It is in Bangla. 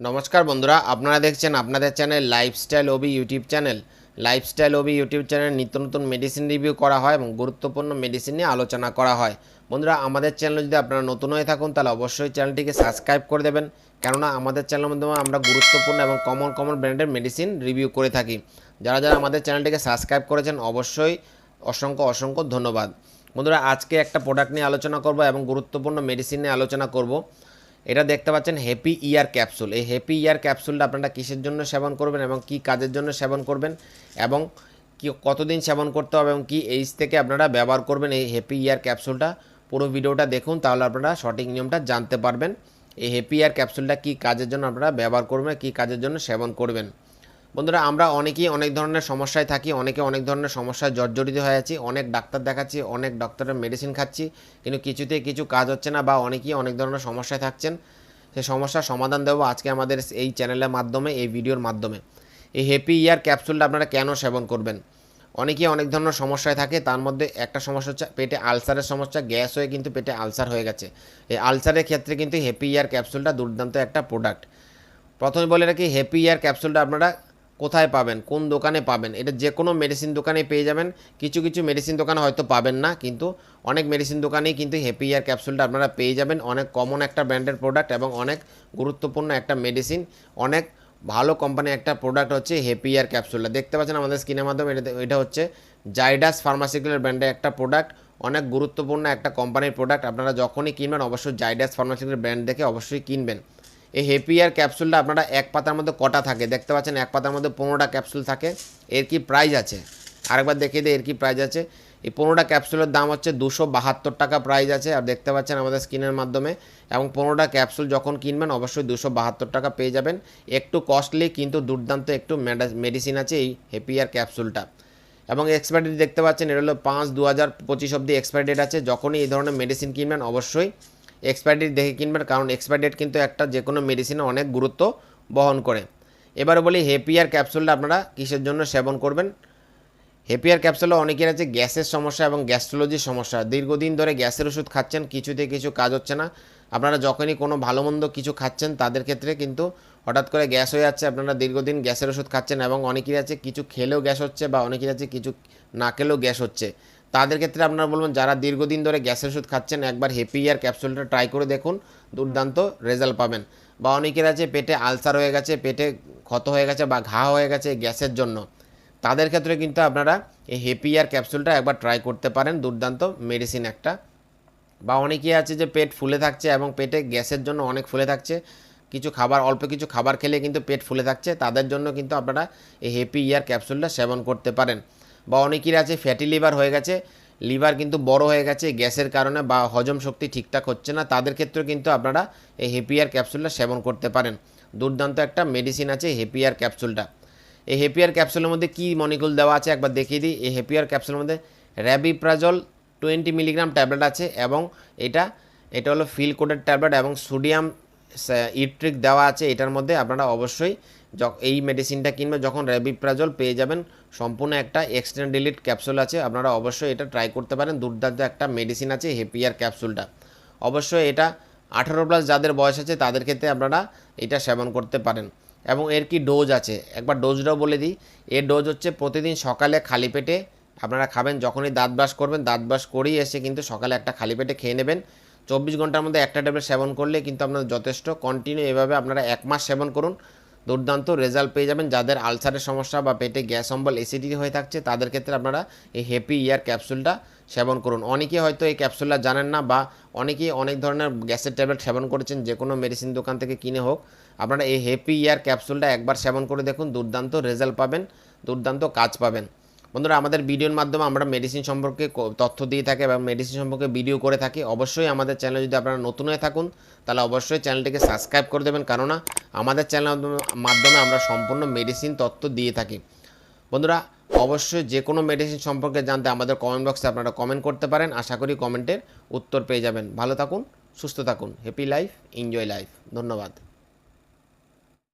নমস্কার বন্ধুরা, আপনারা দেখছেন আপনাদের channel lifestyle Obi YouTube channel lifestyle Obi YouTube channel নিত্য নতুন মেডিসিন রিভিউ করা হয় এবং গুরুত্বপূর্ণ মেডিসিন নিয়ে আলোচনা করা হয়। বন্ধুরা, আমাদের চ্যানেল যদি আপনারা নতুন হয়ে থাকুন, তাহলে অবশ্যই চ্যানেলটিকে সাবস্ক্রাইব করে দেবেন। কেননা, আমাদের চ্যানেলের মাধ্যমে আমরা গুরুত্বপূর্ণ এবং কমন কমন ব্র্যান্ডের মেডিসিন রিভিউ করে থাকি। যারা যারা আমাদের চ্যানেলটিকে সাবস্ক্রাইব করেছেন, অবশ্যই অসংখ্য অসংখ্য ধন্যবাদ। বন্ধুরা, আজকে একটা প্রোডাক্ট নিয়ে আলোচনা করব এবং গুরুত্বপূর্ণ মেডিসিন নিয়ে আলোচনা করব। এটা দেখতে পাচ্ছেন হ্যাপি ইয়ার ক্যাপসুল এই হ্যাপি ইয়ার ক্যাপসুলটা আপনারা কিসের জন্য সেবন করবেন এবং কি কাজের জন্য সেবন করবেন এবং কি কতদিন সেবন করতে হবে এবং কি এইজ থেকে আপনারা ব্যবহার করবেন এই হ্যাপি ইয়ার ক্যাপসুলটা পুরো ভিডিওটা দেখুন, তাহলে আপনারা সঠিক নিয়মটা জানতে পারবেন। এই হ্যাপি ইয়ার ক্যাপসুলটা কি কাজের জন্য আপনারা ব্যবহার করবেন, কি কাজের জন্য সেবন করবেন। বন্ধুরা, আমরা অনেকেই অনেক ধরনের সমস্যায় থাকি, অনেকে অনেক ধরনের সমস্যায় জর্জরিত হয়ে আছি, অনেক ডাক্তার দেখাচ্ছি, অনেক ডক্টরের মেডিসিন খাচ্ছি, কিন্তু কিছুতে কিছু কাজ হচ্ছে না বা অনেকেই অনেক ধরনের সমস্যায় থাকছেন। সেই সমস্যার সমাধান দেবো আজকে আমাদের এই চ্যানেলের মাধ্যমে, এই ভিডিওর মাধ্যমে। এই হ্যাপি ইয়ার ক্যাপসুলটা আপনারা কেন সেবন করবেন? অনেকেই অনেক ধরনের সমস্যায় থাকে, তার মধ্যে একটা সমস্যা হচ্ছে পেটে আলসারের সমস্যা, গ্যাস হয়ে কিন্তু পেটে আলসার হয়ে গেছে। এই আলসারের ক্ষেত্রে কিন্তু হ্যাপি ইয়ার ক্যাপসুলটা দুর্দান্ত একটা প্রোডাক্ট প্রথমে বলে রাখি হ্যাপি ইয়ার ক্যাপসুলটা আপনারা কোথায় পাবেন, কোন দোকানে পাবেন, এটা যে কোনো মেডিসিন দোকানে পেয়ে যাবেন। কিছু কিছু মেডিসিন দোকানে হয়তো পাবেন না, কিন্তু অনেক মেডিসিন দোকানেই কিন্তু হ্যাপি ইয়ার ক্যাপসুলটা আপনারা পেয়ে যাবেন। অনেক কমন একটা ব্র্যান্ডের প্রোডাক্ট এবং অনেক গুরুত্বপূর্ণ একটা মেডিসিন অনেক ভালো কোম্পানির একটা প্রোডাক্ট হচ্ছে হ্যাপি ইয়ার ক্যাপসুলটা দেখতে পাচ্ছেন আমাদের স্ক্রিনের মাধ্যমে, এটা এটা হচ্ছে জাইডাস ফার্মাসিউটিক্যাল ব্র্যান্ডের একটা প্রোডাক্ট অনেক গুরুত্বপূর্ণ একটা কোম্পানির প্রোডাক্ট আপনারা যখনই কিনবেন, অবশ্যই জাইডাস ফার্মাসিউটিক্যাল ব্র্যান্ড দেখে অবশ্যই কিনবেন। এই হেপিয়ার ক্যাপসুলটা আপনারা এক পাতার মধ্যে কটা থাকে? দেখতে পাচ্ছেন এক পাতার মধ্যে পনেরোটা ক্যাপসুল থাকে। এর কি প্রাইস আছে? আরেকবার দেখিয়ে দিই, এর কি প্রাইস আছে? এই পনেরোটা ক্যাপসুলের দাম হচ্ছে দুশো বাহাত্তর টাকা প্রাইস আছে। আর দেখতে পাচ্ছেন আমাদের স্ক্রিনের মাধ্যমে। এবং পনেরোটা ক্যাপসুল যখন কিনবেন, অবশ্যই দুশো বাহাত্তর টাকা পেয়ে যাবেন। একটু কস্টলি কিন্তু দুর্দান্ত একটু মেডিসিন আছে এই হেপিয়ার ক্যাপসুলটা এবং এক্সপায়ারি ডেট দেখতে পাচ্ছেন, এটা হলো পাঁচ দু হাজার পঁচিশ অব্দি এক্সপায়ারি ডেট আছে। যখনই এই ধরনের মেডিসিন কিনবেন, অবশ্যই এক্সপায়ারি ডেট দেখে কিনবেন, কারণ এক্সপায়ারি ডেট কিন্তু একটা যে কোনো মেডিসিনে অনেক গুরুত্ব বহন করে। এবারে বলি হেপিয়ার ক্যাপসুলটা আপনারা কিসের জন্য সেবন করবেন? হেপিয়ার ক্যাপসুলে অনেকের আছে গ্যাসের সমস্যা এবং গ্যাস্ট্রোলজির সমস্যা। দীর্ঘদিন ধরে গ্যাসের ওষুধ খাচ্ছেন, কিছুতে কিছু কাজ হচ্ছে না। আপনারা যখনই কোনো ভালো মন্দ কিছু খাচ্ছেন, তাদের ক্ষেত্রে কিন্তু হঠাৎ করে গ্যাস হয়ে যাচ্ছে, আপনারা দীর্ঘদিন গ্যাসের ওষুধ খাচ্ছেন এবং অনেকেরই আছে কিছু খেলেও গ্যাস হচ্ছে বা অনেকের আছে কিছু না খেলেও গ্যাস হচ্ছে। তাদের ক্ষেত্রে আপনারা বলবেন, যারা দীর্ঘদিন ধরে গ্যাসের ওষুধ খাচ্ছেন, একবার হেপি হেপিয়ার ক্যাপসুলটা ট্রাই করে দেখুন, দুর্দান্ত রেজাল্ট পাবেন। বা অনেকের আছে পেটে আলসার হয়ে গেছে, পেটে ক্ষত হয়ে গেছে বা ঘা হয়ে গেছে গ্যাসের জন্য। তাদের ক্ষেত্রে কিন্তু আপনারা এই হেপি হেপিয়ার ক্যাপসুলটা একবার ট্রাই করতে পারেন, দুর্দান্ত মেডিসিন একটা। বা অনেকেই আছে যে পেট ফুলে থাকছে এবং পেটে গ্যাসের জন্য অনেক ফুলে থাকছে, কিছু খাবার, অল্প কিছু খাবার খেলে কিন্তু পেট ফুলে থাকছে, তাদের জন্য কিন্তু আপনারা এই হেপি ইয়ার ক্যাপসুলটা সেবন করতে পারেন। বা অনেকের আছে ফ্যাটি লিভার হয়ে গেছে লিভার কিন্তু বড় হয়ে গেছে গ্যাসের কারণে বা হজম শক্তি ঠিকঠাক হচ্ছে না, তাদের ক্ষেত্রেও কিন্তু আপনারা এই হেপিয়ার ক্যাপসুলটা সেবন করতে পারেন। দুর্দান্ত একটা মেডিসিন আছে হেপিয়ার ক্যাপসুলটা এই হেপিয়ার ক্যাপসুলের মধ্যে কী মনিকুল দেওয়া আছে একবার দেখিয়ে দিই। এই হেপিয়ার ক্যাপসুলের মধ্যে র্যাবিপ্রাজল টোয়েন্টি মিলিগ্রাম ট্যাবলেট আছে এবং এটা এটা হলো ফিল কোডের ট্যাবলেট এবং সোডিয়াম ইট্রিক দেওয়া আছে। এটার মধ্যে আপনারা অবশ্যই এই মেডিসিনটা কিনবে, যখন র্যাবিপ্রাজল পেয়ে যাবেন, সম্পূর্ণ একটা এক্সটেন্ড ডিলিট ক্যাপসুল আছে, আপনারা অবশ্যই এটা ট্রাই করতে পারেন, দুর্দান্ত একটা মেডিসিন আছে হেপিয়ার ক্যাপসুলটা অবশ্যই এটা আঠারো প্লাস যাদের বয়স আছে, তাদের ক্ষেত্রে আপনারা এটা সেবন করতে পারেন। এবং এর কি ডোজ আছে? একবার ডোজটাও বলে দিই এর ডোজ হচ্ছে প্রতিদিন সকালে খালি পেটে আপনারা খাবেন, যখনই দাঁত ব্রাশ করবেন, দাঁত ব্রাশ করেই এসে কিন্তু সকালে একটা খালি পেটে খেয়ে নেবেন। চব্বিশ ঘণ্টার মধ্যে একটা ট্যাবলেট সেবন করলে কিন্তু আপনার যথেষ্ট কন্টিনিউ এভাবে আপনারা এক মাস সেবন করুন। দুর্দান্ত রেজাল্ট পেয়ে যাবেন। যাদের আলসারের সমস্যা বা পেটে গ্যাস অম্বল এসিডিটি হয়ে থাকছে, তাদের ক্ষেত্রে আপনারা এই হ্যাপি ইয়ার ক্যাপসুলটা সেবন করুন। অনেকে হয়তো এই ক্যাপসুলটা জানেন না বা অনেকেই অনেক ধরনের গ্যাসের ট্যাবলেট সেবন করেছেন যে কোনো মেডিসিন দোকান থেকে কিনে হোক। আপনারা এই হ্যাপি ইয়ার ক্যাপসুলটা একবার সেবন করে দেখুন, দুর্দান্ত রেজাল্ট পাবেন, দুর্দান্ত কাজ পাবেন। বন্ধুরা, আমাদের ভিডিওর মাধ্যমে আমরা মেডিসিন সম্পর্কে তথ্য দিয়ে থাকি এবং মেডিসিন সম্পর্কে ভিডিও করে থাকি। অবশ্যই আমাদের চ্যানেল যদি আপনারা নতুন হয়ে থাকুন, তাহলে অবশ্যই চ্যানেলটিকে সাবস্ক্রাইব করে দেবেন। কেননা, আমাদের চ্যানেলের মাধ্যমে আমরা সম্পূর্ণ মেডিসিন তথ্য দিয়ে থাকি। বন্ধুরা, অবশ্যই যে কোনো মেডিসিন সম্পর্কে জানতে আমাদের কমেন্ট বক্সে আপনারা কমেন্ট করতে পারেন। আশা করি কমেন্টের উত্তর পেয়ে যাবেন। ভালো থাকুন, সুস্থ থাকুন। হ্যাপি লাইফ এনজয় লাইফ ধন্যবাদ।